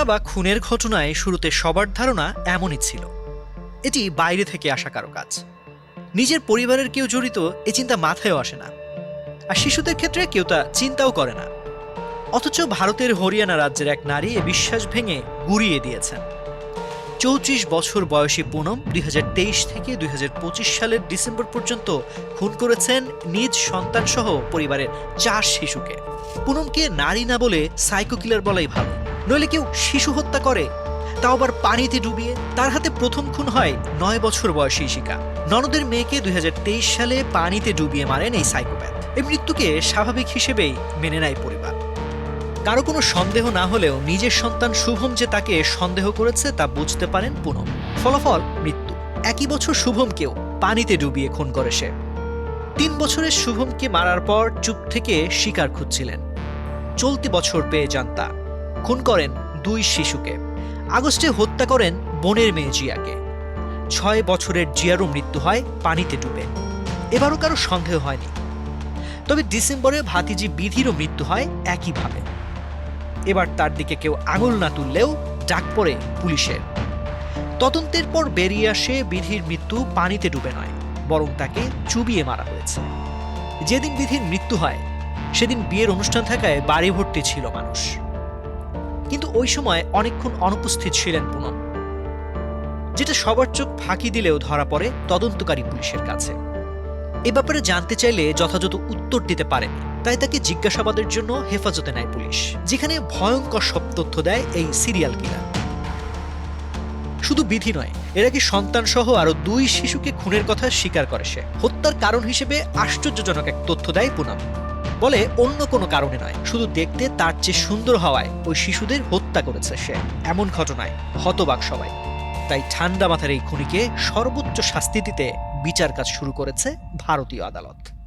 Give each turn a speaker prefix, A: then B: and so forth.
A: হত্যা বা খুনের ঘটনায় শুরুতে সবার ধারণা এমনই ছিল। এটি বাইরে থেকে আসা কারও কাজ। নিজের পরিবারের কেউ জড়িত, এ চিন্তা মাথায়ও আসে না। আর শিশুদের ক্ষেত্রে কেউ তা চিন্তাও করে না। অথচ ভারতের হরিয়ানা রাজ্যের এক নারী এ বিশ্বাস ভেঙে গুড়িয়ে দিয়েছেন। চৌত্রিশ বছর বয়সী পুনম দুই হাজার তেইশ থেকে দুই হাজার পঁচিশ সালের ডিসেম্বর পর্যন্ত খুন করেছেন নিজ সন্তানসহ পরিবারের চার শিশুকে। পুনমকে নারী না বলে সাইকো কিলার বলাই ভালো। নইলে কেউ শিশু হত্যা করে। তাও আবার পানিতে ডুবিয়ে। তার হাতে প্রথম খুন হয় নয় বছর বয়সী শিকা ননদের মেয়েকে দুই হাজার তেইশ সালে পানিতে ডুবিয়ে মারেন এই সাইকোপ্যাথ। এই মৃত্যুকে স্বাভাবিক হিসেবেই মেনে নেয় পরিবার। কারও কোনো সন্দেহ না হলেও নিজের সন্তান শুভম যে তাকে সন্দেহ করেছে তা বুঝতে পারেন পুনম। ফলাফল মৃত্যু। একই বছর শুভমকেও পানিতে ডুবিয়ে খুন করে সে। তিন বছরের শুভমকে মারার পর চুপ থেকে শিকার খুঁজছিলেন। চলতি বছর পেয়ে যান তা খুন করেন দুই শিশুকে। আগস্টে হত্যা করেন বোনের মেয়ে জিয়াকে। ছয় বছরের জিয়ারও মৃত্যু হয় পানিতে ডুবে। এবারও কারও সন্দেহ হয়নি। তবে ডিসেম্বরে ভাতিজি বিধিরও মৃত্যু হয় একইভাবে। এবার তার দিকে কেউ আঙুল না তুললেও ডাক পড়ে পুলিশের। তদন্তের পর বেরিয়ে আসে বিধির মৃত্যু পানিতে ডুবে নয়, বরং তাকে চুবিয়ে মারা হয়েছে। যেদিন বিধির মৃত্যু হয়, সেদিন বিয়ের অনুষ্ঠান থাকায় বাড়ি ভর্তি ছিল মানুষ। কিন্তু ওই সময় অনেকক্ষণ অনুপস্থিত ছিলেন পুনম, যেটা সবার চোখ ফাঁকি দিলেও ধরা পড়ে তদন্তকারী পুলিশের কাছে। এ ব্যাপারে জানতে চাইলে যথাযথ উত্তর দিতে পারেনি, তাই তাকে জিজ্ঞাসাবাদের জন্য হেফাজতে নেয় পুলিশ, যেখানে ভয়ঙ্কর সব তথ্য দেয় এই সিরিয়াল কিলার। শুধু বিধি নয়, এর আগে সন্তান সহ আরও দুই শিশুকে খুনের কথা স্বীকার করে সে। হত্যার কারণ হিসেবে আশ্চর্যজনক এক তথ্য দেয় পুনম। বলে অন্য কোনো কারণে নয়। শুধু দেখতে তার চেয়ে সুন্দর হওয়ায় ওই শিশুদের হত্যা করেছে সে। এমন ঘটনায় হতবাক সবাই। তাই ঠান্ডা মাথার এই খুনিকে সর্বোচ্চ শাস্তি দিতে বিচার কাজ শুরু করেছে ভারতীয় আদালত।